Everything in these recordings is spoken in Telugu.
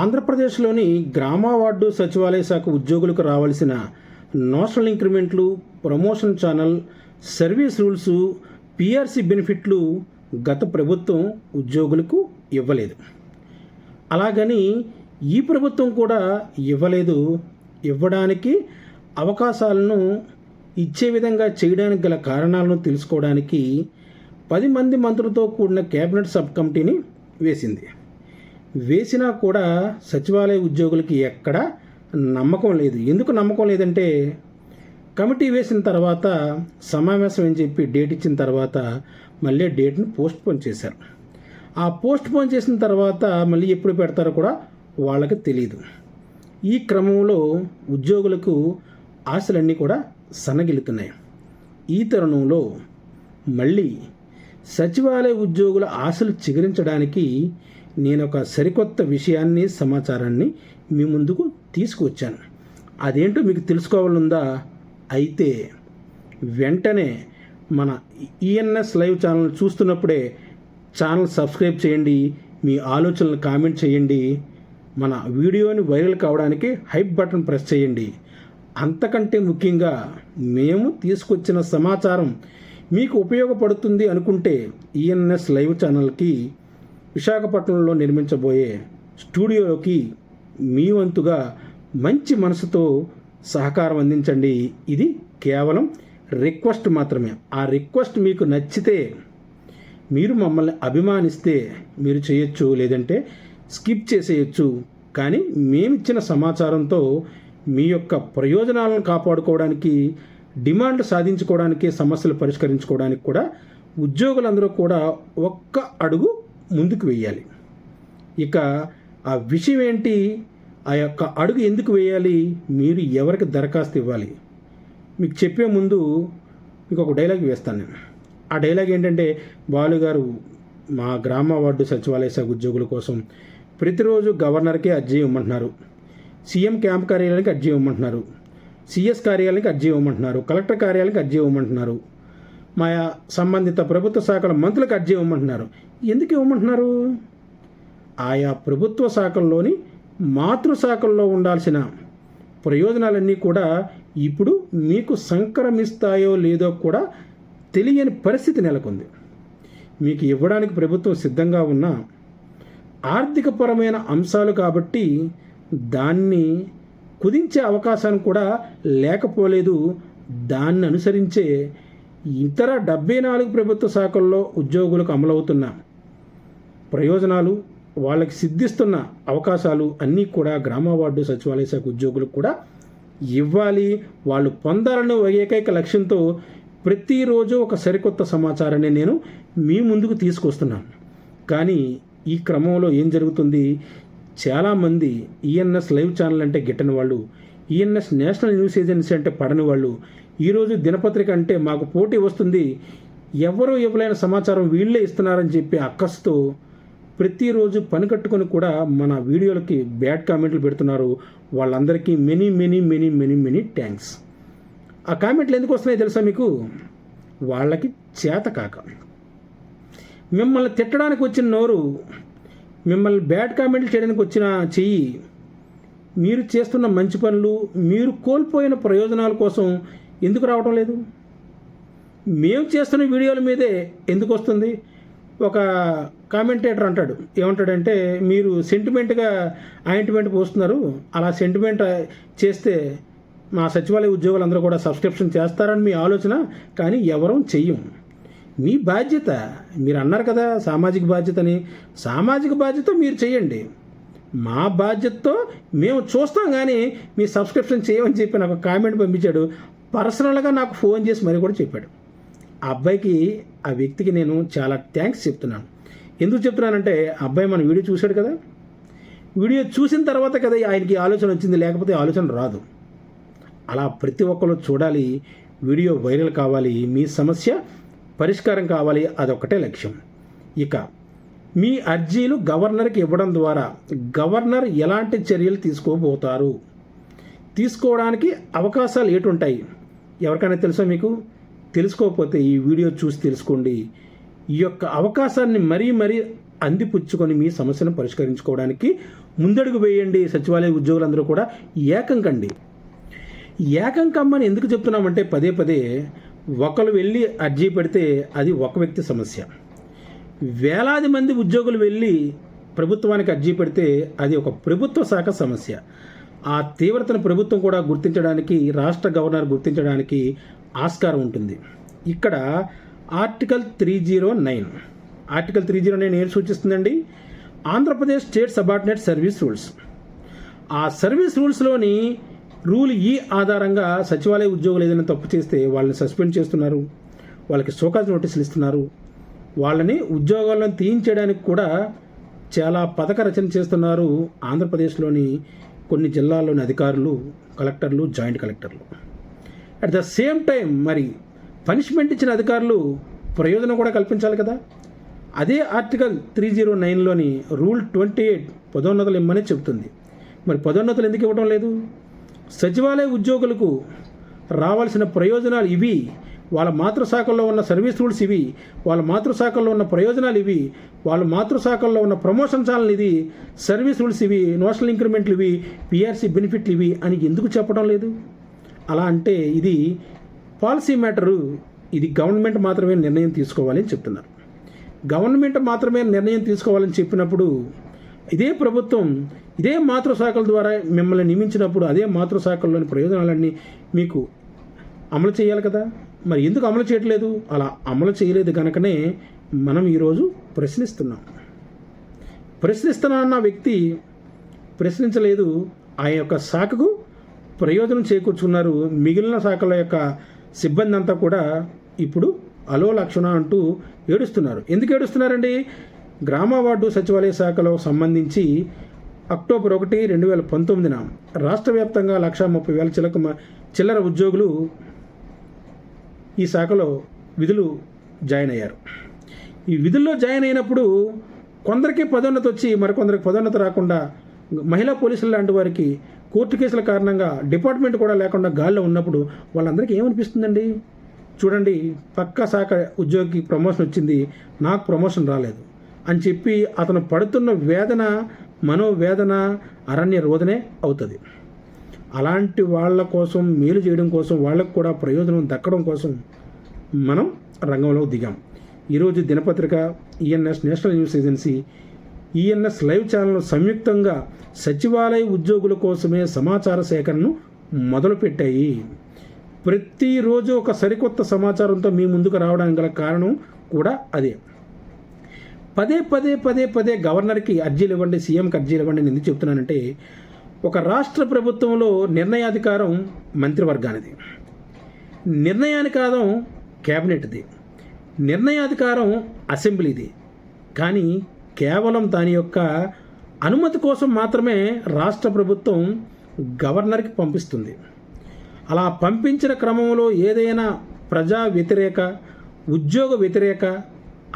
ఆంధ్రప్రదేశ్లోని గ్రామ వార్డు సచివాలయ శాఖ ఉద్యోగులకు రావాల్సిన నోషనల్ ఇంక్రిమెంట్లు promotion channel service rules PRC బెనిఫిట్లు గత ప్రభుత్వం ఉద్యోగులకు ఇవ్వలేదు. అలాగని ఈ ప్రభుత్వం కూడా ఇవ్వలేదు. ఇవ్వడానికి అవకాశాలను ఇచ్చే విధంగా చేయడానికి గల కారణాలను తెలుసుకోవడానికి పది మంది మంత్రులతో కూడిన కేబినెట్ సబ్ కమిటీని వేసింది. వేసినా కూడా సచివాలయ ఉద్యోగులకి ఎక్కడ నమ్మకం లేదు. ఎందుకు నమ్మకం లేదంటే కమిటీ వేసిన తర్వాత సమావేశం అని చెప్పి డేట్ ఇచ్చిన తర్వాత మళ్ళీ డేట్ని పోస్ట్ పోన్ చేశారు. ఆ పోస్ట్ పోన్ చేసిన తర్వాత మళ్ళీ ఎప్పుడు పెడతారో కూడా వాళ్ళకి తెలియదు ఈ క్రమంలో ఉద్యోగులకు ఆశలన్నీ కూడా సన్నగిలుతున్నాయి. ఈ తరుణంలో మళ్ళీ సచివాలయ ఉద్యోగుల ఆశలు చిగురించడానికి నేను ఒక సరికొత్త విషయాన్ని సమాచారాన్ని మీ ముందుకు తీసుకువచ్చాను. అదేంటో మీకు తెలుసుకోవాలందా అయితే వెంటనే మన ఈఎన్ఎస్ లైవ్ ఛానల్ చూస్తున్నప్పుడే ఛానల్ సబ్స్క్రైబ్ చేయండి మీ ఆలోచనలు కామెంట్ చేయండి మన వీడియోని వైరల్ కావడానికి హైప్ బటన్ ప్రెస్ చేయండి. అంతకంటే ముఖ్యంగా మేము తీసుకొచ్చిన సమాచారం మీకు ఉపయోగపడుతుంది అనుకుంటే ఈఎన్ఎస్ లైవ్ ఛానల్కి విశాఖపట్నంలో నిర్మించబోయే స్టూడియోలోకి మీ వంతుగా మంచి మనసుతో సహకారం అందించండి. ఇది కేవలం రిక్వెస్ట్ మాత్రమే. ఆ రిక్వెస్ట్ మీకు నచ్చితే మీరు మమ్మల్ని అభిమానిస్తే మీరు చేయొచ్చు లేదంటే స్కిప్ చేసేయచ్చు. కానీ మేమిచ్చిన సమాచారంతో మీ యొక్క ప్రయోజనాలను కాపాడుకోవడానికి డిమాండ్ సాధించుకోవడానికి సమస్యలు పరిష్కరించుకోవడానికి కూడా ఉద్యోగులందరూ కూడా ఒక్క అడుగు ముందుకు వేయాలి ఇక ఆ విషయం ఏంటి? ఆ యొక్క అడుగు ఎందుకు వేయాలి? మీరు ఎవరికి దరఖాస్తు ఇవ్వాలి? మీకు చెప్పే ముందు మీకు ఒక డైలాగ్ వేస్తాను నేను. ఆ డైలాగ్ ఏంటంటే బాలు గారు మా గ్రామ వార్డు సచివాలయ శాఖ ఉద్యోగుల కోసం ప్రతిరోజు గవర్నర్కి అర్జీ ఇవ్వమంటున్నారు. సీఎం క్యాంప్ కార్యాలయానికి అర్జీ ఇవ్వమంటున్నారు. సిఎస్ కార్యాలయానికి అర్జీ ఇవ్వమంటున్నారు. కలెక్టర్ కార్యాలయానికి అర్జీ ఇవ్వమంటున్నారు. మా సంబంధిత ప్రభుత్వ శాఖల మంత్రులకు అర్జీ ఇవ్వమంటున్నారు. ఎందుకు ఇవ్వమంటున్నారు? ఆయా ప్రభుత్వ శాఖల్లోని మాతృశాఖల్లో ఉండాల్సిన ప్రయోజనాలన్నీ కూడా ఇప్పుడు మీకు సంక్రమిస్తాయో లేదో కూడా తెలియని పరిస్థితి నెలకొంది. మీకు ఇవ్వడానికి ప్రభుత్వం సిద్ధంగా ఉన్న ఆర్థికపరమైన అంశాలు కాబట్టి దాన్ని కుదించే అవకాశం కూడా లేకపోలేదు. దాన్ని అనుసరించే ఇతర డెబ్బై నాలుగు ప్రభుత్వ శాఖల్లో ఉద్యోగులకు అమలవుతున్న ప్రయోజనాలు వాళ్ళకి సిద్ధిస్తున్న అవకాశాలు అన్నీ కూడా గ్రామ వార్డు సచివాలయ శాఖ ఉద్యోగులకు కూడా ఇవ్వాలి. వాళ్ళు పొందాలనే ఏకైక లక్ష్యంతో ప్రతిరోజు ఒక సరికొత్త సమాచారాన్ని నేను మీ ముందుకు తీసుకొస్తున్నాను. కానీ ఈ క్రమంలో ఏం జరుగుతుంది? చాలామంది ఈఎన్ఎస్ లైవ్ ఛానల్ అంటే గిట్టని వాళ్ళు ఈఎన్ఎస్ నేషనల్ న్యూస్ ఏజెన్సీ అంటే పడని వాళ్ళు ఈరోజు దినపత్రిక అంటే మాకు పోటీ వస్తుంది. ఎవరో ఇవ్వలేని సమాచారం వీళ్ళే ఇస్తున్నారని చెప్పి అక్కస్తో ప్రతిరోజు పని కట్టుకొని కూడా మన వీడియోలకి బ్యాడ్ కామెంట్లు పెడుతున్నారు. వాళ్ళందరికీ many many many many many thanks ఆ కామెంట్లు ఎందుకు వస్తున్నాయి తెలుసా మీకు? వాళ్ళకి చేత కాక. మిమ్మల్ని తిట్టడానికి వచ్చిన నోరు మిమ్మల్ని బ్యాడ్ కామెంట్లు చేయడానికి వచ్చిన చెయ్యి మీరు చేస్తున్న మంచి పనులు మీరు కోల్పోయిన ప్రయోజనాల కోసం ఎందుకు రావడం లేదు? మేము చేస్తున్న వీడియోల మీదే ఎందుకు వస్తుంది? ఒక కామెంటేటర్ అంటాడు. ఏమంటాడంటే మీరు సెంటిమెంట్గా ఆయింట్మెంట్ పోస్తున్నారు. అలా సెంటిమెంట్ చేస్తే మా సచివాలయ ఉద్యోగులందరూ కూడా సబ్స్క్రిప్షన్ చేస్తారని మీ ఆలోచన కానీ ఎవరూ చెయ్యం. మీ బాధ్యత మీరు అన్నారు కదా సామాజిక బాధ్యతని. సామాజిక బాధ్యత మీరు చేయండి మా బాధ్యతతో మేము చూస్తాం కానీ మీ సబ్స్క్రిప్షన్ చేయమని చెప్పి నాకు కామెంట్ పంపించాడు. పర్సనల్గా నాకు ఫోన్ చేసి మరి కూడా చెప్పాడు. ఆ అబ్బాయికి ఆ వ్యక్తికి నేను చాలా థ్యాంక్స్ చెప్తున్నాను. ఎందుకు చెప్తున్నానంటే అబ్బాయి మన వీడియో చూశాడు కదా? వీడియో చూసిన తర్వాత కదా ఆయనకి ఆలోచన వచ్చింది లేకపోతే ఆలోచన రాదు. అలా ప్రతి ఒక్కరు చూడాలి వీడియో వైరల్ కావాలి మీ సమస్య పరిష్కారం కావాలి అదొక్కటే లక్ష్యం. ఇక మీ అర్జీలు గవర్నర్కి ఇవ్వడం ద్వారా గవర్నర్ ఎలాంటి చర్యలు తీసుకోబోతారు? తీసుకోవడానికి అవకాశాలు ఏటుంటాయి? ఎవరికైనా తెలుసా మీకు? తెలుసుకోకపోతే ఈ వీడియో చూసి తెలుసుకోండి. ఈ యొక్క అవకాశాన్ని మరీ మరీ అందిపుచ్చుకొని మీ సమస్యను పరిష్కరించుకోవడానికి ముందడుగు వేయండి. సచివాలయ ఉద్యోగులందరూ కూడా ఏకం కండి. ఏకం కమ్మని ఎందుకు చెప్తున్నామంటే పదే పదే ఒకరు వెళ్ళి అర్జీ పెడితే అది ఒక వ్యక్తి సమస్య. వేలాది మంది ఉద్యోగులు వెళ్ళి ప్రభుత్వానికి అర్జీ పెడితే అది ఒక ప్రభుత్వ శాఖ సమస్య. ఆ తీవ్రతను ప్రభుత్వం కూడా గుర్తించడానికి రాష్ట్ర గవర్నర్ గుర్తించడానికి ఆస్కారం ఉంటుంది. ఇక్కడ article three zero nine. Article three zero nine ఏం సూచిస్తుందండి? Andhra Pradesh state subordinate service rules. ఆ సర్వీస్ రూల్స్లోని రూల్ ఈ ఆధారంగా సచివాలయ ఉద్యోగులు ఏదైనా తప్పు చేస్తే వాళ్ళని సస్పెండ్ చేస్తున్నారు వాళ్ళకి సోకాజ్ నోటీసులు ఇస్తున్నారు. వాళ్ళని ఉద్యోగాలను తీయించడానికి కూడా చాలా పథక రచన చేస్తున్నారు ఆంధ్రప్రదేశ్లోని కొన్ని జిల్లాల్లోని అధికారులు కలెక్టర్లు జాయింట్ కలెక్టర్లు. అట్ ద సేమ్ టైం మరి పనిష్మెంట్ ఇచ్చిన అధికారులు ప్రయోజనం కూడా కల్పించాలి కదా? అదే ఆర్టికల్ త్రీ జీరో నైన్లోని రూల్ ట్వంటీ ఎయిట్ పదోన్నతులు ఇమ్మని చెబుతుంది. మరి పదోన్నతులు ఎందుకు ఇవ్వడం లేదు? సచివాలయ ఉద్యోగులకు రావాల్సిన ప్రయోజనాలు ఇవి వాళ్ళ మాతృశాఖల్లో ఉన్న సర్వీస్ రూల్స్ ఇవి వాళ్ళ మాతృశాఖల్లో ఉన్న ప్రయోజనాలు ఇవి వాళ్ళ మాతృశాఖల్లో ఉన్న ప్రమోషన్ ఛానల్ ఇది సర్వీస్ రూల్స్ ఇవి నోషనల్ ఇంక్రిమెంట్లు ఇవి పిఆర్సీ బెనిఫిట్లు ఇవి అని ఎందుకు చెప్పడం లేదు? అలా అంటే ఇది పాలసీ మ్యాటరు ఇది గవర్నమెంట్ మాత్రమే నిర్ణయం తీసుకోవాలని చెప్తున్నారు. గవర్నమెంట్ మాత్రమే నిర్ణయం తీసుకోవాలని చెప్పినప్పుడు ఇదే ప్రభుత్వం ఇదే మాతృశాఖల ద్వారా మిమ్మల్ని నియమించినప్పుడు అదే మాతృశాఖల్లోని ప్రయోజనాలన్నీ మీకు అమలు చేయాలి కదా? మరి ఎందుకు అమలు చేయట్లేదు? అలా అమలు చేయలేదు కనుకనే మనం ఈరోజు ప్రశ్నిస్తున్నాం. ప్రశ్నిస్తున్నా వ్యక్తి ప్రశ్నించలేదు. ఆ యొక్క శాఖకు ప్రయోజనం చేకూర్చుకున్నారు మిగిలిన శాఖల యొక్క సిబ్బంది అంతా కూడా ఇప్పుడు అలో లక్షణ అంటూ ఏడుస్తున్నారు. ఎందుకు ఏడుస్తున్నారండి? గ్రామ వార్డు సచివాలయ శాఖలో సంబంధించి అక్టోబర్ ఒకటి రెండు వేల పంతొమ్మిదిన రాష్ట్ర వ్యాప్తంగా లక్షా ముప్పై వేల చిలక చిల్లర ఉద్యోగులు ఈ శాఖలో విధులు జాయిన్ అయ్యారు. ఈ విధుల్లో జాయిన్ అయినప్పుడు కొందరికి పదోన్నతి వచ్చి మరికొందరికి పదోన్నతి రాకుండా మహిళా పోలీసులు లాంటి వారికి కోర్టు కేసుల కారణంగా డిపార్ట్మెంట్ కూడా లేకుండా గాల్లో ఉన్నప్పుడు వాళ్ళందరికీ ఏమనిపిస్తుందండి? చూడండి పక్క శాఖ ఉద్యోగికి ప్రమోషన్ వచ్చింది నాకు ప్రమోషన్ రాలేదు అని చెప్పి అతను పడుతున్న వేదన మనోవేదన అరణ్య రోదనే అవుతుంది. అలాంటి వాళ్ళ కోసం మేలు చేయడం కోసం వాళ్ళకు కూడా ప్రయోజనం దక్కడం కోసం మనం రంగంలో దిగాం. ఈరోజు దినపత్రిక ENS national news agency ENS live channel సంయుక్తంగా సచివాలయ ఉద్యోగుల కోసమే సమాచార సేకరణను మొదలుపెట్టాయి. ప్రతిరోజు ఒక సరికొత్త సమాచారంతో మీ ముందుకు రావడానికి గల కారణం కూడా అదే. పదే పదే పదే పదే గవర్నర్కి అర్జీలు ఇవ్వండి సీఎంకి అర్జీలు ఇవ్వండి నేను ఎందుకు చెప్తున్నానంటే ఒక రాష్ట్ర ప్రభుత్వంలో నిర్ణయాధికారం మంత్రివర్గానిది. నిర్ణయాధికారం క్యాబినెట్ది. నిర్ణయాధికారం అసెంబ్లీది. కానీ కేవలం దాని యొక్క అనుమతి కోసం మాత్రమే రాష్ట్ర ప్రభుత్వం గవర్నర్కి పంపిస్తుంది. అలా పంపించిన క్రమంలో ఏదైనా ప్రజా వ్యతిరేక ఉద్యోగ వ్యతిరేక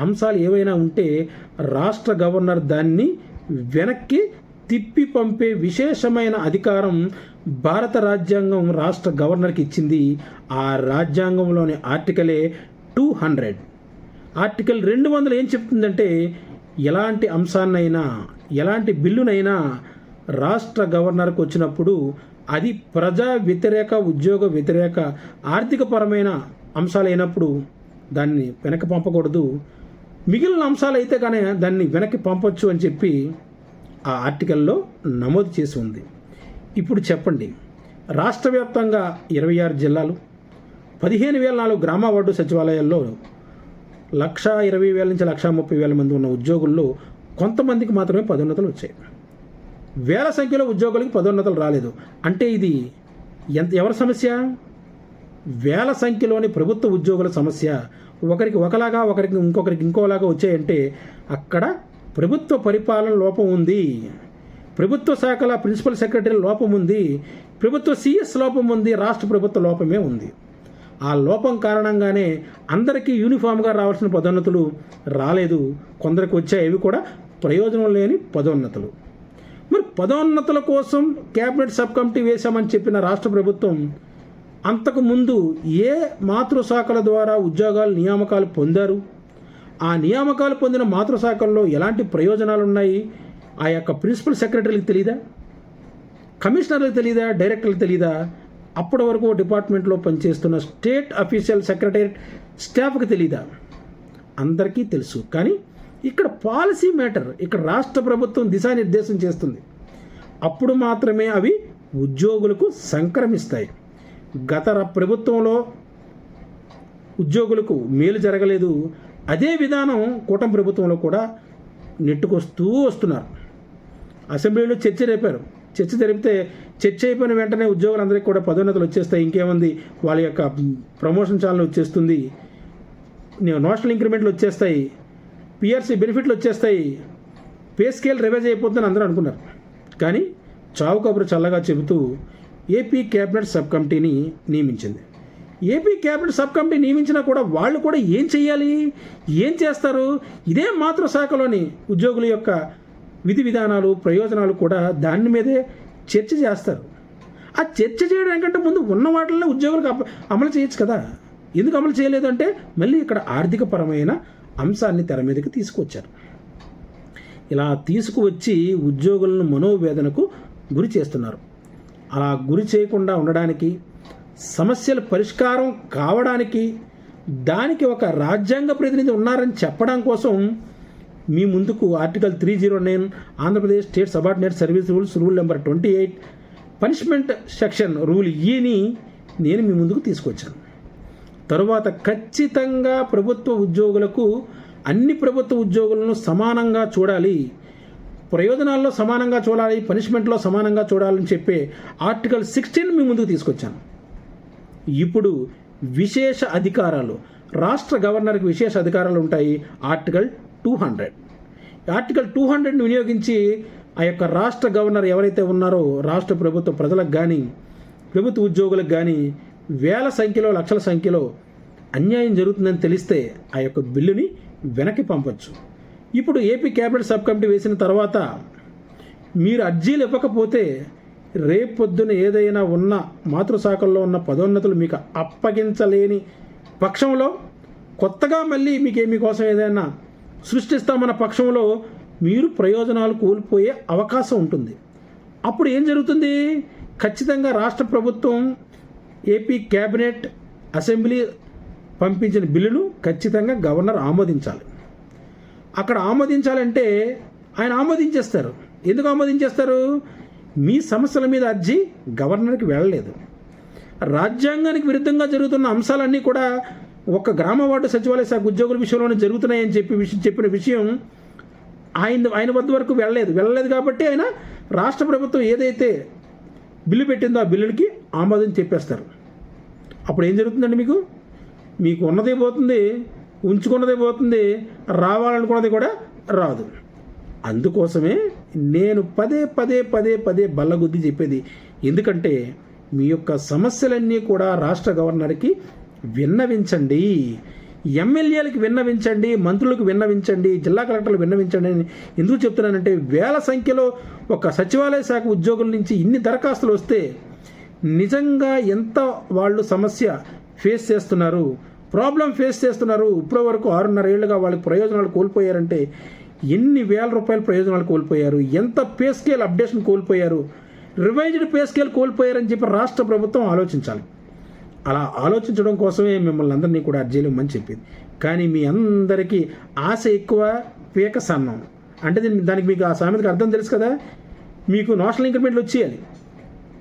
అంశాలు ఏవైనా ఉంటే రాష్ట్ర గవర్నర్ దాన్ని వెనక్కి తిప్పి పంపే విశేషమైన అధికారం భారత రాజ్యాంగం రాష్ట్ర గవర్నర్కి ఇచ్చింది. ఆ రాజ్యాంగంలోని ఆర్టికలే టూ హండ్రెడ్. ఆర్టికల్ రెండు వందలు ఏం చెప్తుందంటే ఎలాంటి అంశాన్నైనా ఎలాంటి బిల్లునైనా రాష్ట్ర గవర్నర్కి వచ్చినప్పుడు అది ప్రజా వ్యతిరేక ఉద్యోగ వ్యతిరేక ఆర్థికపరమైన అంశాలైనప్పుడు దాన్ని వెనక్కి పంపకూడదు. మిగిలిన అంశాలు అయితే కానీ దాన్ని వెనక్కి పంపొచ్చు అని చెప్పి ఆ ఆర్టికల్లో నమోదు చేసి ఉంది. ఇప్పుడు చెప్పండి. రాష్ట్ర వ్యాప్తంగా ఇరవై ఆరు జిల్లాలు పదిహేను వేల నాలుగు గ్రామ వార్డు సచివాలయాల్లో లక్ష ఇరవై వేల నుంచి లక్ష ముప్పై వేల మంది ఉన్న ఉద్యోగుల్లో కొంతమందికి మాత్రమే పదోన్నతులు వచ్చాయి. వేల సంఖ్యలో ఉద్యోగులకి పదోన్నతులు రాలేదు. అంటే ఇది ఎంత ఎవరి సమస్య? వేల సంఖ్యలోని ప్రభుత్వ ఉద్యోగుల సమస్య. ఒకరికి ఒకలాగా ఒకరికి ఇంకొకరికి ఇంకోలాగా వచ్చాయంటే అక్కడ ప్రభుత్వ పరిపాలన లోపం ఉంది. ప్రభుత్వ శాఖల ప్రిన్సిపల్ సెక్రటరీ లోపం ఉంది. ప్రభుత్వ సిఎస్ లోపం ఉంది. రాష్ట్ర ప్రభుత్వ లోపమే ఉంది. ఆ లోపం కారణంగానే అందరికీ యూనిఫామ్గా రావాల్సిన పదోన్నతులు రాలేదు. కొందరికి వచ్చాయి. అవి కూడా ప్రయోజనం లేని పదోన్నతులు. మరి పదోన్నతుల కోసం కేబినెట్ సబ్ కమిటీ వేశామని చెప్పిన రాష్ట్ర ప్రభుత్వం అంతకు ముందు ఏ మాతృశాఖల ద్వారా ఉద్యోగాలు నియామకాలు పొందారు? ఆ నియామకాలు పొందిన మాతృశాఖల్లో ఎలాంటి ప్రయోజనాలు ఉన్నాయి ఆ యొక్క ప్రిన్సిపల్ సెక్రటరీలకు తెలియదా కమిషనర్లకు తెలియదా డైరెక్టర్లకు తెలియదా అప్పటి వరకు డిపార్ట్మెంట్లో పనిచేస్తున్న స్టేట్ అఫీషియల్ సెక్రటరీ స్టాఫ్కి తెలీదా? అందరికీ తెలుసు. కానీ ఇక్కడ పాలసీ మ్యాటర్ ఇక్కడ రాష్ట్ర ప్రభుత్వం దిశానిర్దేశం చేస్తుంది. అప్పుడు మాత్రమే అవి ఉద్యోగులకు సంక్రమిస్తాయి. గత ప్రభుత్వంలో ఉద్యోగులకు మేలు జరగలేదు. అదే విధానం కూటమి ప్రభుత్వంలో కూడా నెట్టుకొస్తూ వస్తున్నారు. అసెంబ్లీలో చర్చ రేపారు. చర్చ జరిపితే చర్చ అయిపోయిన వెంటనే ఉద్యోగులందరికీ కూడా పదోన్నతులు వచ్చేస్తాయి. ఇంకేముంది? వాళ్ళ యొక్క ప్రమోషన్ ఛానల్ వచ్చేస్తుంది. నోషనల్ ఇంక్రిమెంట్లు వచ్చేస్తాయి. పిఆర్సీ బెనిఫిట్లు వచ్చేస్తాయి. పే స్కేల్ రివైజ్ అయిపోతుందని అందరూ అనుకున్నారు. కానీ చావు కబురు చల్లగా చెబుతూ ఏపీ క్యాబినెట్ సబ్ కమిటీని నియమించింది. ఏపీ క్యాబినెట్ సబ్ కమిటీ నియమించినా కూడా వాళ్ళు కూడా ఏం చేయాలి ఏం చేస్తారు? ఇదే మాతృశాఖలోని ఉద్యోగుల యొక్క విధి విధానాలు ప్రయోజనాలు కూడా దాని మీదే చర్చ చేస్తారు. ఆ చర్చ చేయడానికంటే ముందు ఉన్న వాటిల్లో ఉద్యోగులకు అమలు చేయొచ్చు కదా? ఎందుకు అమలు చేయలేదు అంటే మళ్ళీ ఇక్కడ ఆర్థికపరమైన అంశాన్ని తెర మీదకి తీసుకొచ్చారు. ఇలా తీసుకువచ్చి ఉద్యోగులను మనోవేదనకు గురి చేస్తున్నారు. అలా గురి చేయకుండా ఉండడానికి సమస్యల పరిష్కారం కావడానికి దానికి ఒక రాజ్యాంగ ప్రతినిధి ఉన్నారని చెప్పడం కోసం మీ ముందుకు article three zero nine Andhra Pradesh state subordinate service rules rule number twenty eight punishment section rule ఈని నేను మీ ముందుకు తీసుకొచ్చాను. తరువాత ఖచ్చితంగా ప్రభుత్వ ఉద్యోగులకు అన్ని ప్రభుత్వ ఉద్యోగులను సమానంగా చూడాలి ప్రయోజనాల్లో సమానంగా చూడాలి పనిష్మెంట్లో సమానంగా చూడాలని చెప్పే ఆర్టికల్ సిక్స్టీన్ మీ ముందుకు తీసుకొచ్చాను. ఇప్పుడు విశేష అధికారాలు. రాష్ట్ర గవర్నర్కి విశేష అధికారాలు ఉంటాయి. Article two hundred. Article two హండ్రెడ్ని వినియోగించి ఆ యొక్క రాష్ట్ర గవర్నర్ ఎవరైతే ఉన్నారో రాష్ట్ర ప్రభుత్వ ప్రజలకు కానీ ప్రభుత్వ ఉద్యోగులకు కానీ వేల సంఖ్యలో లక్షల సంఖ్యలో అన్యాయం జరుగుతుందని తెలిస్తే ఆ యొక్క బిల్లుని వెనక్కి పంపచ్చు. ఇప్పుడు ఏపీ క్యాబినెట్ సబ్ కమిటీ వేసిన తర్వాత మీరు అర్జీలు ఇవ్వకపోతే రేపొద్దున ఏదైనా ఉన్న మాతృశాఖల్లో ఉన్న పదోన్నతులు మీకు అప్పగించలేని పక్షంలో కొత్తగా మళ్ళీ మీకు మీకోసం ఏదైనా సృష్టిస్తామన్న పక్షంలో మీరు ప్రయోజనాలు కోల్పోయే అవకాశం ఉంటుంది. అప్పుడు ఏం జరుగుతుంది? ఖచ్చితంగా రాష్ట్ర ప్రభుత్వం ఏపీ క్యాబినెట్ అసెంబ్లీ పంపించిన బిల్లును ఖచ్చితంగా గవర్నర్ ఆమోదించాలి. అక్కడ ఆమోదించాలంటే ఆయన ఆమోదించేస్తారు. ఎందుకు ఆమోదించేస్తారు? మీ సమస్యల మీద అర్జీ గవర్నర్కి వెళ్ళలేదు. రాజ్యాంగానికి విరుద్ధంగా జరుగుతున్న అంశాలన్నీ కూడా ఒక గ్రామ వార్డు సచివాలయ శాఖ ఉద్యోగుల విషయంలోనే జరుగుతున్నాయని చెప్పి విషయం చెప్పిన విషయం ఆయన ఆయన వద్ద వరకు వెళ్ళలేదు. వెళ్ళలేదు కాబట్టి ఆయన రాష్ట్ర ప్రభుత్వం ఏదైతే బిల్లు పెట్టిందో ఆ బిల్లుకి ఆమోదం చెప్పేస్తారు. అప్పుడు ఏం జరుగుతుందండి మీకు? మీకు ఉన్నదే పోతుంది ఉంచుకున్నదే పోతుంది రావాలనుకున్నది కూడా రాదు. అందుకోసమే నేను పదే పదే పదే పదే బల్లగుద్ది చెప్పేది. ఎందుకంటే మీ యొక్క సమస్యలన్నీ కూడా రాష్ట్ర గవర్నర్కి విన్నవించండి. ఎమ్మెల్యేలకు విన్నవించండి మంత్రులకు విన్నవించండి జిల్లా కలెక్టర్లకు విన్నవించండి అని ఎందుకు చెప్తున్నానంటే వేల సంఖ్యలో ఒక సచివాలయ శాఖ ఉద్యోగుల నుంచి ఇన్ని దరఖాస్తులు వస్తే నిజంగా ఎంత వాళ్ళు సమస్య ఫేస్ చేస్తున్నారు? ప్రాబ్లం ఫేస్ చేస్తున్నారు. ఇప్పటి వరకు ఆరున్నర ఏళ్ళుగా వాళ్ళకి ప్రయోజనాలు కోల్పోయారంటే ఎన్ని వేల రూపాయల ప్రయోజనాలు కోల్పోయారు? ఎంత పే స్కేల్ అప్డేషన్ కోల్పోయారు? రివైజ్డ్ పే స్కేల్ కోల్పోయారని చెప్పి రాష్ట్ర ప్రభుత్వం ఆలోచించాలి. అలా ఆలోచించడం కోసమే మిమ్మల్ని అందరినీ కూడా అర్జీలు చెప్పింది. కానీ మీ అందరికీ ఆశ ఎక్కువ పీక సన్నం. అంటే దానికి మీకు ఆ సామెతకు అర్థం తెలుసు కదా? మీకు నేషనల్ ఇంక్రిమెంట్లు వచ్చేయాలి.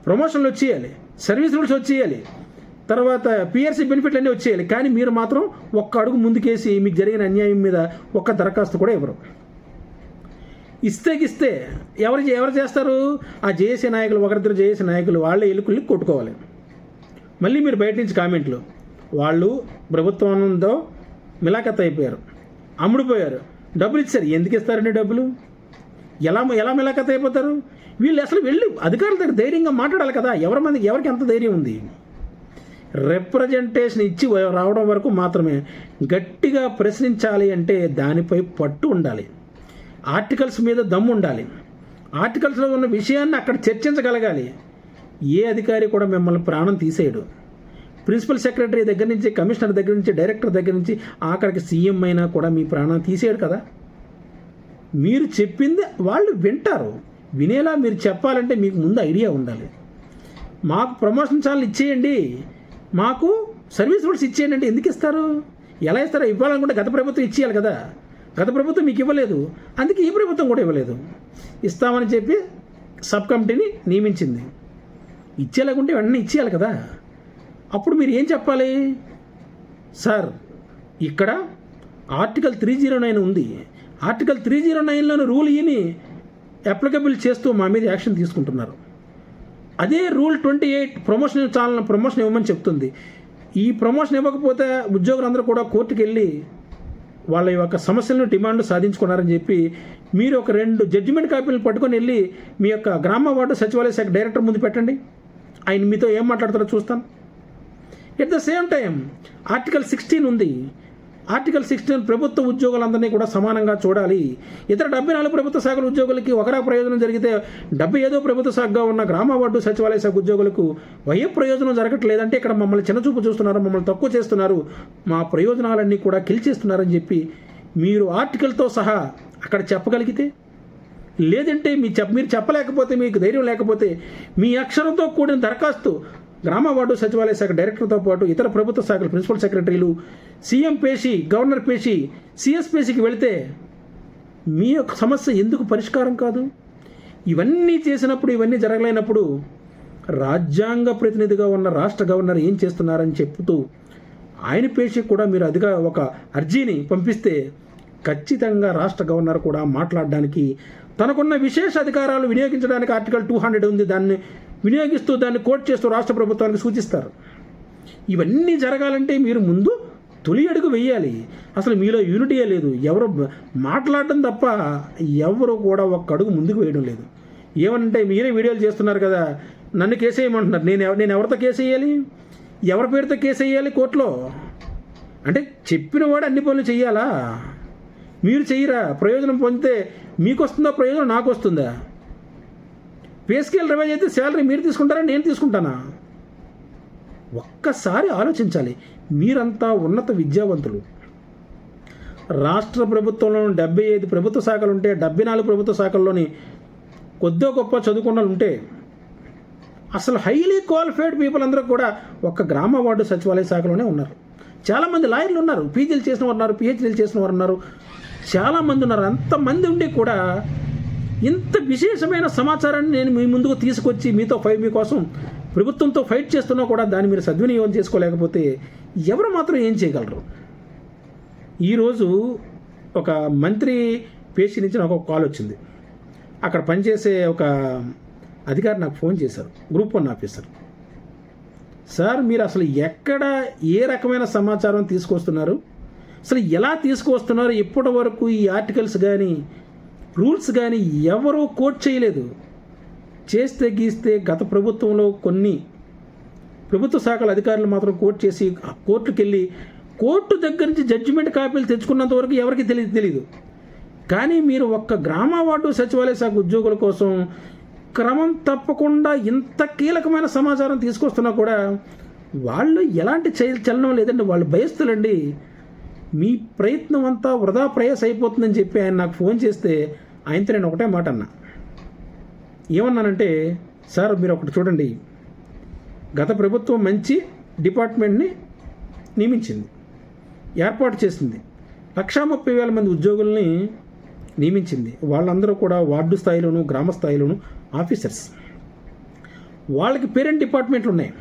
ప్రమోషన్లు వచ్చేయాలి. సర్వీస్ రూల్స్ వచ్చేయాలి. తర్వాత పిఆర్సీ బెనిఫిట్లు అన్నీ వచ్చేయాలి. కానీ మీరు మాత్రం ఒక్క అడుగు ముందుకేసి మీకు జరిగిన అన్యాయం మీద ఒక్క దరఖాస్తు కూడా ఇవ్వరు. ఇస్తే ఇస్తే ఎవరు ఎవరు చేస్తారు? ఆ జేఏసీ నాయకులు ఒకరిద్దరు జేఏసీ నాయకులు వాళ్ళే ఎలుకల్ని కొట్టుకోవాలి. మళ్ళీ మీరు బయట నుంచి కామెంట్లు. వాళ్ళు ప్రభుత్వంతో మిలాఖత్ అయిపోయారు. అమ్ముడుపోయారు. డబ్బులు ఇచ్చారు. ఎందుకు ఇస్తారండి డబ్బులు? ఎలా ఎలా మిలాఖత్ అయిపోతారు? వీళ్ళు అసలు వెళ్ళి అధికారుల దగ్గర ధైర్యంగా మాట్లాడాలి కదా. ఎవరి మంది ఎవరికి ఎంత ధైర్యం ఉంది? రిప్రజెంటేషన్ ఇచ్చి రావడం వరకు మాత్రమే గట్టిగా ప్రశ్నించాలి అంటే దానిపై పట్టు ఉండాలి. ఆర్టికల్స్ మీద దమ్ము ఉండాలి. ఆర్టికల్స్లో ఉన్న విషయాన్ని అక్కడ చర్చించగలగాలి. ఏ అధికారి కూడా మిమ్మల్ని ప్రాణం తీసేయడు. ప్రిన్సిపల్ సెక్రటరీ దగ్గర నుంచి కమిషనర్ దగ్గర నుంచి డైరెక్టర్ దగ్గర నుంచి ఆఖరికి సీఎం అయినా కూడా మీ ప్రాణం తీసేయడు కదా? మీరు చెప్పింది వాళ్ళు వింటారు. వినేలా మీరు చెప్పాలంటే మీకు ముందు ఐడియా ఉండాలి. మాకు ప్రమోషన్ ఛానల్ ఇచ్చేయండి. మాకు సర్వీస్ రూల్స్ ఇచ్చేయండి అంటే ఎందుకు ఇస్తారు? ఎలా ఇస్తారో? ఇవ్వాలనుకుంటే గత ప్రభుత్వం ఇచ్చేయాలి కదా. గత ప్రభుత్వం మీకు ఇవ్వలేదు. అందుకే ఈ ప్రభుత్వం కూడా ఇవ్వలేదు. ఇస్తామని చెప్పి సబ్ కమిటీని నియమించింది. ఇచ్చేలాగుంటే వెంటనే ఇచ్చేయాలి కదా. అప్పుడు మీరు ఏం చెప్పాలి? సార్ ఇక్కడ ఆర్టికల్ త్రీ జీరో నైన్ ఉంది. ఆర్టికల్ త్రీ జీరో నైన్లోని రూల్ ఈని అప్లికబుల్ చేస్తూ మా మీద యాక్షన్ తీసుకుంటున్నారు. అదే రూల్ ట్వంటీ ఎయిట్ ప్రమోషన్ చాలా ప్రమోషన్ ఇవ్వమని చెప్తుంది. ఈ ప్రమోషన్ ఇవ్వకపోతే ఉద్యోగులందరూ కూడా కోర్టుకు వెళ్ళి వాళ్ళ యొక్క సమస్యలను డిమాండ్ సాధించుకున్నారని చెప్పి మీరు ఒక రెండు జడ్జిమెంట్ కాపీలు పట్టుకొని వెళ్ళి మీ యొక్క గ్రామ వార్డు సచివాలయ శాఖ డైరెక్టర్ ముందు పెట్టండి. ఆయన మీతో ఏం మాట్లాడతారో చూస్తాను. At the same time article sixteen ఉంది. ఆర్టికల్ సిక్స్టీన్ ప్రభుత్వ ఉద్యోగులందరినీ కూడా సమానంగా చూడాలి. ఇతర డెబ్బై నాలుగు ప్రభుత్వ శాఖల ఉద్యోగులకి ఒకరా ప్రయోజనం జరిగితే డెబ్బై ఐదో ప్రభుత్వ శాఖగా ఉన్న గ్రామ వార్డు సచివాలయ శాఖ ఉద్యోగులకు వయ ప్రయోజనం జరగట్లేదంటే ఇక్కడ మమ్మల్ని చిన్నచూపు చూస్తున్నారు మమ్మల్ని తక్కువ చేస్తున్నారు. మా ప్రయోజనాలన్నీ కూడా కిల్చేస్తున్నారని చెప్పి మీరు ఆర్టికల్తో సహా అక్కడ చెప్పగలిగితే? లేదంటే మీ చెప్ మీరు చెప్పలేకపోతే మీకు ధైర్యం లేకపోతే మీ అక్షరంతో కూడిన దరఖాస్తు గ్రామ వార్డు సచివాలయ శాఖ డైరెక్టర్తో పాటు ఇతర ప్రభుత్వ శాఖల ప్రిన్సిపల్ సెక్రటరీలు సీఎం పేషి గవర్నర్ పేషి సిఎస్ పేషికి వెళితే మీ యొక్క సమస్య ఎందుకు పరిష్కారం కాదు? ఇవన్నీ చేసినప్పుడు ఇవన్నీ జరగలేనప్పుడు రాజ్యాంగ ప్రతినిధిగా ఉన్న రాష్ట్ర గవర్నర్ ఏం చేస్తున్నారని చెప్తూ ఆయన పేషి కూడా మీరు అదిగా ఒక అర్జీని పంపిస్తే ఖచ్చితంగా రాష్ట్ర గవర్నర్ కూడా మాట్లాడడానికి తనకున్న విశేష అధికారాలు వినియోగించడానికి ఆర్టికల్ టూ హండ్రెడ్ ఉంది. దాన్ని వినియోగిస్తూ దాన్ని కోట్ చేస్తూ రాష్ట్ర ప్రభుత్వానికి సూచిస్తారు. ఇవన్నీ జరగాలంటే మీరు ముందు తొలి అడుగు వెయ్యాలి అసలు మీలో యూనిటీయే లేదు. ఎవరు మాట్లాడటం తప్ప ఎవరు కూడా ఒక్క అడుగు ముందుకు వేయడం లేదు. ఏమనంటే మీరే వీడియోలు చేస్తున్నారు కదా నన్ను కేసు వేయమంటున్నారు. నేను నేను ఎవరితో కేసు వేయాలి? ఎవరి పేరుతో కేసు వేయాలి కోర్టులో? అంటే చెప్పిన వాడు అన్ని పనులు చెయ్యాలా? మీరు చెయ్యరా? ప్రయోజనం పొందితే మీకు వస్తుందా ప్రయోజనం నాకు వస్తుందా పే స్కేల్ రివైజ్ అయితే శాలరీ మీరు తీసుకుంటారా నేను తీసుకుంటానా? ఒక్కసారి ఆలోచించాలి. మీరంతా ఉన్నత విద్యావంతులు. రాష్ట్ర ప్రభుత్వంలో డెబ్బై ఐదు ప్రభుత్వ శాఖలు ఉంటే డెబ్బై నాలుగు ప్రభుత్వ శాఖల్లోని కొద్దో గొప్ప చదువుకున్న వాళ్ళు ఉంటే అసలు హైలీ క్వాలిఫైడ్ పీపుల్ అందరూ కూడా ఒక్క గ్రామ వార్డు సచివాలయ శాఖలోనే ఉన్నారు. చాలామంది లాయర్లు ఉన్నారు పీజీలు చేసిన వారు ఉన్నారు పిహెచ్డీలు చేసిన వారు ఉన్నారు. చాలామంది ఉన్నారు. అంతమంది ఉండి కూడా ఇంత విశేషమైన సమాచారాన్ని నేను మీ ముందుకు తీసుకొచ్చి మీతో ఫై మీకోసం ప్రభుత్వంతో ఫైట్ చేస్తున్నా కూడా దాన్ని మీరు సద్వినియోగం చేసుకోలేకపోతే ఎవరు మాత్రం ఏం చేయగలరు? ఈరోజు ఒక మంత్రి పేషి నుంచి నాకు ఒక కాల్ వచ్చింది. అక్కడ పనిచేసే ఒక అధికారి నాకు ఫోన్ చేశారు. Group one officer. సార్ మీరు అసలు ఎక్కడ ఏ రకమైన సమాచారం తీసుకొస్తున్నారు? అసలు ఎలా తీసుకువస్తున్నారు ఇప్పటి వరకు ఈ ఆర్టికల్స్ కానీ రూల్స్ కానీ ఎవరూ కోట్ చేయలేదు. చేస్తే గీస్తే గత ప్రభుత్వంలో కొన్ని ప్రభుత్వ శాఖల అధికారులు మాత్రం కోర్టు చేసి కోర్టుకి వెళ్ళి కోర్టు దగ్గర నుంచి జడ్జిమెంట్ కాపీలు తెచ్చుకున్నంత వరకు ఎవరికి తెలియదు తెలియదు కానీ మీరు ఒక్క గ్రామ వార్డు సచివాలయ శాఖ ఉద్యోగుల కోసం క్రమం తప్పకుండా ఇంత కీలకమైన సమాచారం తీసుకొస్తున్నా కూడా వాళ్ళు ఎలాంటి చై- చలనం లేదండి. వాళ్ళు భయస్తులండి మీ ప్రయత్నం అంతా వృధా ప్రయాస అయిపోతుందని చెప్పి ఆయన నాకు ఫోన్ చేస్తే ఆయనతో నేను ఒకటే మాట అన్నా ఏమన్నానంటే సార్ మీరు ఒకటి చూడండి. గత ప్రభుత్వం మంచి డిపార్ట్మెంట్ని నియమించింది. ఏర్పాటు చేసింది. లక్షా ముప్పై వేల మంది ఉద్యోగుల్ని నియమించింది. వాళ్ళందరూ కూడా వార్డు స్థాయిలోను గ్రామ స్థాయిలోను ఆఫీసర్స్. వాళ్ళకి పేరెంట్ డిపార్ట్మెంట్లు ఉన్నాయి.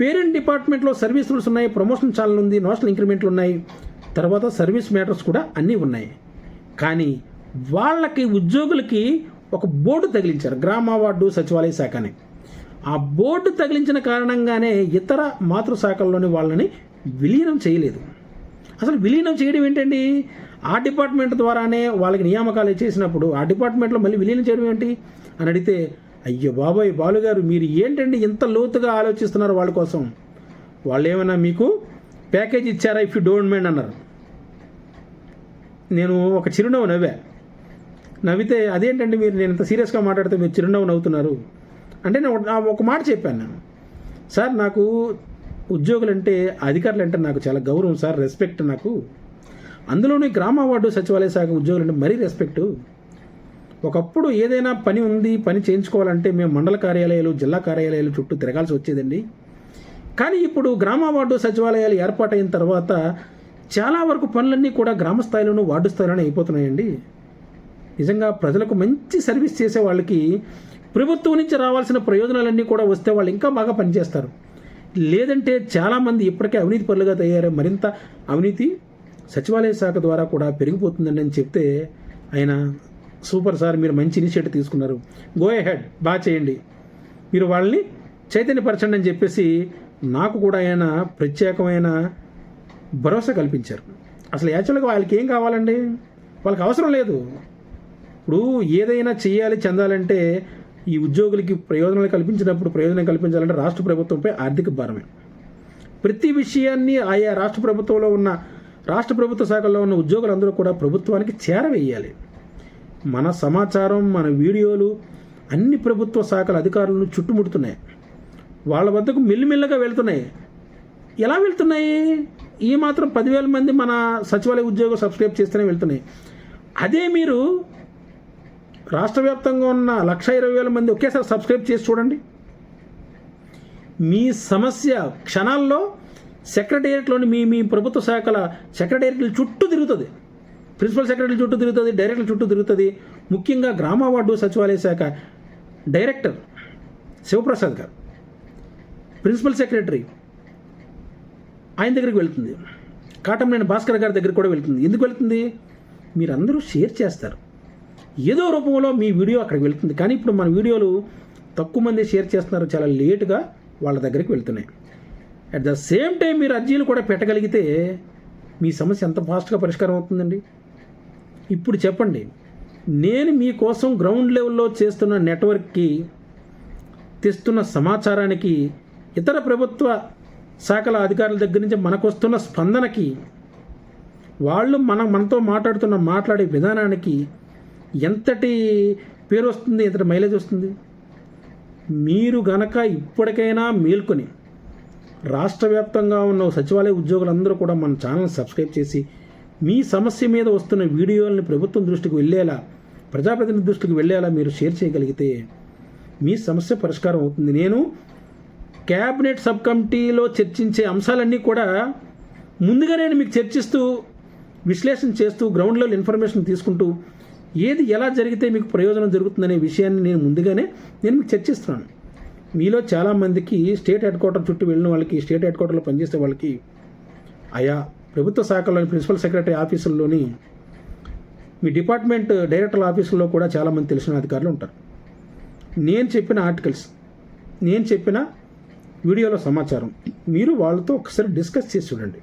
పేరెంట్ డిపార్ట్మెంట్లో సర్వీస్ రూల్స్ ఉన్నాయి ప్రమోషన్ ఛానల్ ఉంది నోషనల్ ఇంక్రిమెంట్లు ఉన్నాయి. తర్వాత సర్వీస్ మ్యాటర్స్ కూడా అన్నీ ఉన్నాయి. కానీ వాళ్ళకి ఉద్యోగులకి ఒక బోర్డు తగిలించారు గ్రామ వార్డు సచివాలయ శాఖ అని ఆ బోర్డు తగిలించిన కారణంగానే ఇతర మాతృశాఖల్లోని వాళ్ళని విలీనం చేయలేదు. అసలు విలీనం చేయడం ఏంటండి? ఆ డిపార్ట్మెంట్ ద్వారానే వాళ్ళకి నియామకాలు చేసినప్పుడు ఆ డిపార్ట్మెంట్లో మళ్ళీ విలీనం చేయడం ఏంటి? అని అడిగితే అయ్యో బాబాయ్ బాలుగారు మీరు ఏంటండి ఇంత లోతుగా ఆలోచిస్తున్నారు వాళ్ళ కోసం? వాళ్ళు ఏమైనా మీకు ప్యాకేజ్ ఇచ్చారా ఇఫ్ యూ డోంట్ మైండ్ అన్నారు. నేను ఒక చిరునవ్వు నవ్వా. నవ్వితే అదేంటండి మీరు నేను ఇంత సీరియస్గా మాట్లాడితే మీరు చిరునవ్వు నవ్వుతున్నారు? అంటే నేను ఒక- ఒక మాట చెప్పాను నేను. సార్ నాకు ఉద్యోగులు అంటే అధికారులు అంటే నాకు చాలా గౌరవం సార్ రెస్పెక్ట్ నాకు. అందులోని గ్రామ వార్డు సచివాలయ శాఖ ఉద్యోగులు అంటే మరీ రెస్పెక్టు ఒకప్పుడు ఏదైనా పని ఉంది పని చేయించుకోవాలంటే మేము మండల కార్యాలయాలు జిల్లా కార్యాలయాలు చుట్టూ తిరగాల్సి వచ్చేదండి. కానీ ఇప్పుడు గ్రామ వార్డు సచివాలయాలు ఏర్పాటైన తర్వాత చాలా వరకు పనులన్నీ కూడా గ్రామ స్థాయిలోనూ వార్డు స్థాయిలోనే అయిపోతున్నాయండి. నిజంగా ప్రజలకు మంచి సర్వీస్ చేసే వాళ్ళకి ప్రభుత్వం నుంచి రావాల్సిన ప్రయోజనాలన్నీ కూడా వస్తే వాళ్ళు ఇంకా బాగా పనిచేస్తారు. లేదంటే చాలామంది ఇప్పటికే అవినీతి పనులుగా తయారు మరింత అవినీతి సచివాలయ శాఖ ద్వారా కూడా పెరిగిపోతుందని అని చెప్తే ఆయన సూపర్ సార్ మీరు మంచి ఇనిషియేటివ్ తీసుకున్నారు. గో హెడ్ బాగా చేయండి. మీరు వాళ్ళని చైతన్యపరచండి అని చెప్పేసి నాకు కూడా ఆయన ప్రత్యేకమైన భరోసా కల్పించారు. అసలు యాక్చువల్గా వాళ్ళకి ఏం కావాలండి? వాళ్ళకి అవసరం లేదు. ఇప్పుడు ఏదైనా చేయాలి చెందాలంటే ఈ ఉద్యోగులకి ప్రయోజనాలు కల్పించినప్పుడు ప్రయోజనం కల్పించాలంటే రాష్ట్ర ప్రభుత్వంపై ఆర్థిక భారమే. ప్రతి విషయాన్ని ఆయా రాష్ట్ర ప్రభుత్వంలో ఉన్న రాష్ట్ర ప్రభుత్వ శాఖల్లో ఉన్న ఉద్యోగులందరూ కూడా ప్రభుత్వానికి చేరవేయాలి. మన సమాచారం మన వీడియోలు అన్ని ప్రభుత్వ శాఖల అధికారులను చుట్టుముడుతున్నాయి. వాళ్ళ వద్దకు మెల్లిమెల్లగా వెళ్తున్నాయి. ఎలా వెళ్తున్నాయి? ఈ మాత్రం పదివేల మంది మన సచివాలయ ఉద్యోగం సబ్స్క్రైబ్ చేస్తూనే వెళ్తున్నాయి. అదే మీరు రాష్ట్ర వ్యాప్తంగా ఉన్న లక్ష ఇరవై వేల మంది ఒకేసారి సబ్స్క్రైబ్ చేసి చూడండి. మీ సమస్య క్షణాల్లో సెక్రటేరియట్లోని మీ మీ ప్రభుత్వ శాఖల సెక్రటేరియట్ల చుట్టూ తిరుగుతుంది. ప్రిన్సిపల్ సెక్రటరీ చుట్టూ తిరుగుతుంది డైరెక్టర్ చుట్టూ తిరుగుతుంది. ముఖ్యంగా గ్రామ వార్డు సచివాలయ శాఖ డైరెక్టర్ శివప్రసాద్ గారు. ప్రిన్సిపల్ సెక్రటరీ ఆయన దగ్గరికి వెళ్తుంది. కాటంనేని భాస్కర్ గారి దగ్గరికి కూడా వెళ్తుంది. ఎందుకు వెళ్తుంది? మీరందరూ షేర్ చేస్తారు. ఏదో రూపంలో మీ వీడియో అక్కడికి వెళ్తుంది. కానీ ఇప్పుడు మన వీడియోలు తక్కువ మంది షేర్ చేస్తున్నారు. చాలా లేటుగా వాళ్ళ దగ్గరికి వెళ్తున్నాయి. అట్ ద సేమ్ టైం మీరు అర్జీలు కూడా పెట్టగలిగితే మీ సమస్య ఎంత ఫాస్ట్గా పరిష్కారం అవుతుందండి? ఇప్పుడు చెప్పండి. నేను మీకోసం గ్రౌండ్ లెవెల్లో చేస్తున్న నెట్వర్క్కి తెస్తున్న సమాచారానికి ఇతర ప్రభుత్వ శాఖల అధికారుల దగ్గర నుంచి మనకు వస్తున్న స్పందనకి వాళ్ళు మన మనతో మాట్లాడుతున్న మాట్లాడే విధానానికి ఎంతటి పేరు వస్తుంది ఎంతటి మైలేజ్ వస్తుంది? మీరు గనక ఇప్పటికైనా మేల్కొని రాష్ట్ర వ్యాప్తంగా ఉన్న సచివాలయ ఉద్యోగులందరూ కూడా మన ఛానల్ సబ్స్క్రైబ్ చేసి మీ సమస్య మీద వస్తున్న వీడియోలను ప్రభుత్వం దృష్టికి వెళ్ళేలా ప్రజాప్రతినిధి దృష్టికి వెళ్ళేలా మీరు షేర్ చేయగలిగితే మీ సమస్య పరిష్కారం అవుతుంది. నేను క్యాబినెట్ సబ్ కమిటీలో చర్చించే అంశాలన్నీ కూడా ముందుగా నేను మీకు చర్చిస్తూ విశ్లేషణ చేస్తూ గ్రౌండ్ లెవెల్ ఇన్ఫర్మేషన్ తీసుకుంటూ ఏది ఎలా జరిగితే మీకు ప్రయోజనం జరుగుతుందనే విషయాన్ని నేను ముందుగానే నేను మీకు చర్చిస్తున్నాను. మీలో చాలామందికి స్టేట్ హెడ్ క్వార్టర్ చుట్టూ వెళ్ళిన వాళ్ళకి స్టేట్ హెడ్ క్వార్టర్లో పనిచేసే వాళ్ళకి ఆయా ప్రభుత్వ శాఖలోని ప్రిన్సిపల్ సెక్రటరీ ఆఫీసుల్లోని మీ డిపార్ట్మెంట్ డైరెక్టర్ ఆఫీసుల్లో కూడా చాలామంది తెలిసిన అధికారులు ఉంటారు. నేను చెప్పిన ఆర్టికల్స్ నేను చెప్పిన వీడియోలో సమాచారం మీరు వాళ్ళతో ఒకసారి డిస్కస్ చేసి చూడండి.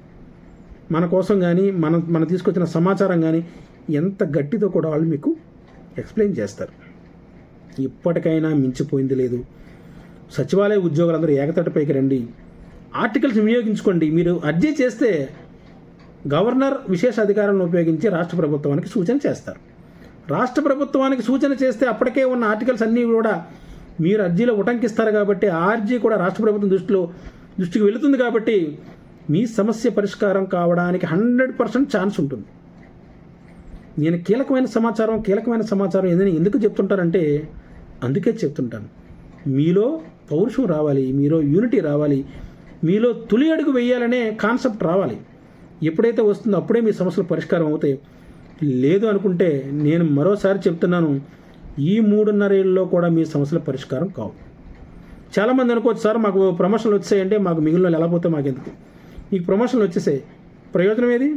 మన కోసం కానీ మన మనం తీసుకొచ్చిన సమాచారం కానీ ఎంత గట్టితో కూడా వాళ్ళు మీకు ఎక్స్ప్లెయిన్ చేస్తారు. ఇప్పటికైనా మించిపోయింది లేదు. సచివాలయ ఉద్యోగులందరూ ఏకతటిపైకి రండి. ఆర్టికల్స్ వినియోగించుకోండి. మీరు అర్జీ చేస్తే గవర్నర్ విశేష అధికారాలను ఉపయోగించి రాష్ట్ర ప్రభుత్వానికి సూచన చేస్తారు. రాష్ట్ర ప్రభుత్వానికి సూచన చేస్తే అప్పటికే ఉన్న ఆర్టికల్స్ అన్నీ కూడా మీరు అర్జీలో ఉటంకిస్తారు కాబట్టి ఆ అర్జీ కూడా రాష్ట్ర ప్రభుత్వం దృష్టిలో దృష్టికి వెళుతుంది కాబట్టి మీ సమస్య పరిష్కారం కావడానికి హండ్రెడ్ పర్సెంట్ ఛాన్స్ ఉంటుంది. నేను కీలకమైన సమాచారం కీలకమైన సమాచారం ఏందని ఎందుకు చెప్తుంటానంటే అందుకే చెప్తుంటాను. మీలో పౌరుషం రావాలి మీలో యూనిటీ రావాలి మీలో తొలి అడుగు వేయాలనే కాన్సెప్ట్ రావాలి. ఎప్పుడైతే వస్తుందో అప్పుడే మీ సమస్యలు పరిష్కారం అవుతాయి. లేదు అనుకుంటే నేను మరోసారి చెప్తున్నాను ఈ మూడున్నర ఏళ్ళలో కూడా మీ సమస్యల పరిష్కారం కావు. చాలామంది అనుకోవచ్చు సార్ మాకు ప్రమోషన్లు వచ్చాయంటే మాకు మిగిలిన వాళ్ళు ఎలా పోతే మాకెందుకు? మీకు ప్రమోషన్లు వచ్చేసాయి. ప్రయోజనం ఏది?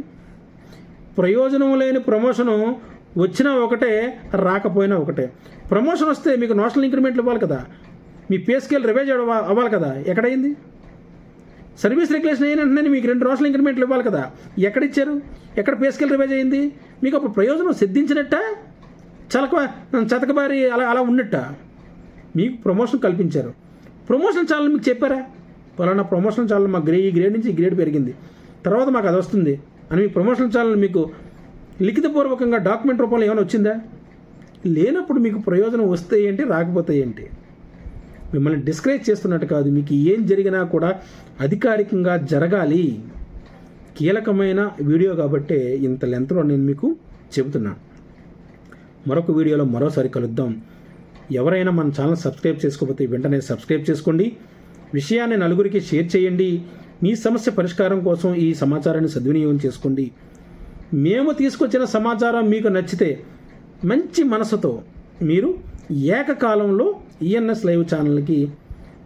ప్రయోజనం లేని ప్రమోషను వచ్చినా ఒకటే రాకపోయినా ఒకటే. ప్రమోషన్ వస్తే మీకు నోషనల్ ఇంక్రిమెంట్లు ఇవ్వాలి కదా. మీ పే స్కేల్ రివైజ్ అవ్వాలి కదా. ఎక్కడైంది సర్వీస్ రెగ్యులేషన్ అయిన మీకు రెండు రోజుల ఇంక్రిమెంట్లు ఇవ్వాలి కదా. ఎక్కడ ఇచ్చారు ఎక్కడ పే స్కేల్ రివైజ్ అయింది? మీకు అప్పుడు ప్రయోజనం సిద్ధించినట్ట? చలక చతకబారి అలా అలా ఉన్నట్ట? మీకు ప్రమోషన్ కల్పించారు. ప్రమోషన్ చాలా మీకు చెప్పారా? పలానా ప్రమోషన్ చాలా మా గ్రే ఈ గ్రేడ్ నుంచి ఈ గ్రేడ్ పెరిగింది. తర్వాత మాకు అది వస్తుంది. అని మీకు ప్రమోషన్ ఛానల్ మీకు లిఖితపూర్వకంగా డాక్యుమెంట్ రూపంలో ఏమైనా వచ్చిందా? లేనప్పుడు మీకు ప్రయోజనం వస్తే ఏంటి రాకపోతే ఏంటి? మిమ్మల్ని డిస్కరేజ్ చేస్తున్నట్టు కాదు మీకు ఏం జరిగినా కూడా అధికారికంగా జరగాలి. కీలకమైన వీడియో కాబట్టే ఇంత లెంత్లో నేను మీకు చెబుతున్నాను మరొక వీడియోలో మరోసారి కలుద్దాం. ఎవరైనా మన ఛానల్ సబ్స్క్రైబ్ చేసుకోకపోతే వెంటనే సబ్స్క్రైబ్ చేసుకోండి. విషయాన్ని నలుగురికి షేర్ చేయండి. మీ సమస్య పరిష్కారం కోసం ఈ సమాచారాన్ని సద్వినియోగం చేసుకోండి. మేము తీసుకొచ్చిన సమాచారం మీకు నచ్చితే మంచి మనసుతో మీరు ఏకకాలంలో ఈఎన్ఎస్ లైవ్ ఛానల్కి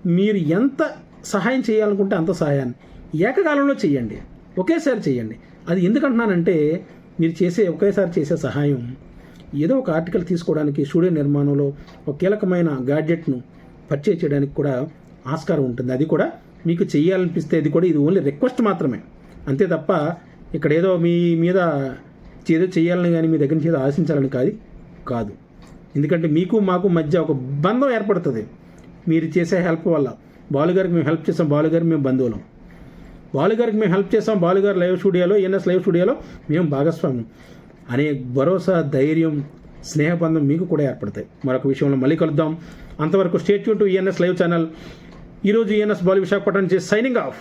మీరు ఎంత సహాయం చేయాలనుకుంటే అంత సహాయాన్ని ఏకకాలంలో చేయండి. ఒకేసారి చేయండి. అది ఎందుకంటున్నానంటే మీరు చేసే ఒకేసారి చేసే సహాయం ఏదో ఒక ఆర్టికల్ తీసుకోవడానికి స్టూడియో నిర్మాణంలో ఒక కీలకమైన గాడ్జెట్ను పర్చేజ్ చేయడానికి కూడా ఆస్కారం ఉంటుంది. అది కూడా మీకు చేయాలనిపిస్తే అది కూడా ఇది ఓన్లీ రిక్వెస్ట్ మాత్రమే. అంతే తప్ప ఇక్కడ ఏదో మీ మీద ఏదో చేయాలని కానీ మీ దగ్గర నుంచి ఏదో ఆశించాలని కాదు కాదు. ఎందుకంటే మీకు మాకు మధ్య ఒక బంధం ఏర్పడుతుంది. మీరు చేసే హెల్ప్ వల్ల. బాలుగారికి మేము హెల్ప్ చేసాం బాలుగారికి మేము బంధువులం. బాలుగారికి మేము హెల్ప్ చేసాం బాలుగారు లైవ్ స్టూడియోలో ఈఎన్ఎస్ లైవ్ స్టూడియోలో మేము భాగస్వామ్యం అనే భరోసా ధైర్యం స్నేహబంధం మీకు కూడా ఏర్పడతాయి. మరొక విషయంలో మళ్ళీ కలుద్దాం. అంతవరకు state to ENS live channel ఈరోజు ఈఎన్ఎస్ బాలు విశాఖపట్నం నుంచి సైనింగ్ ఆఫ్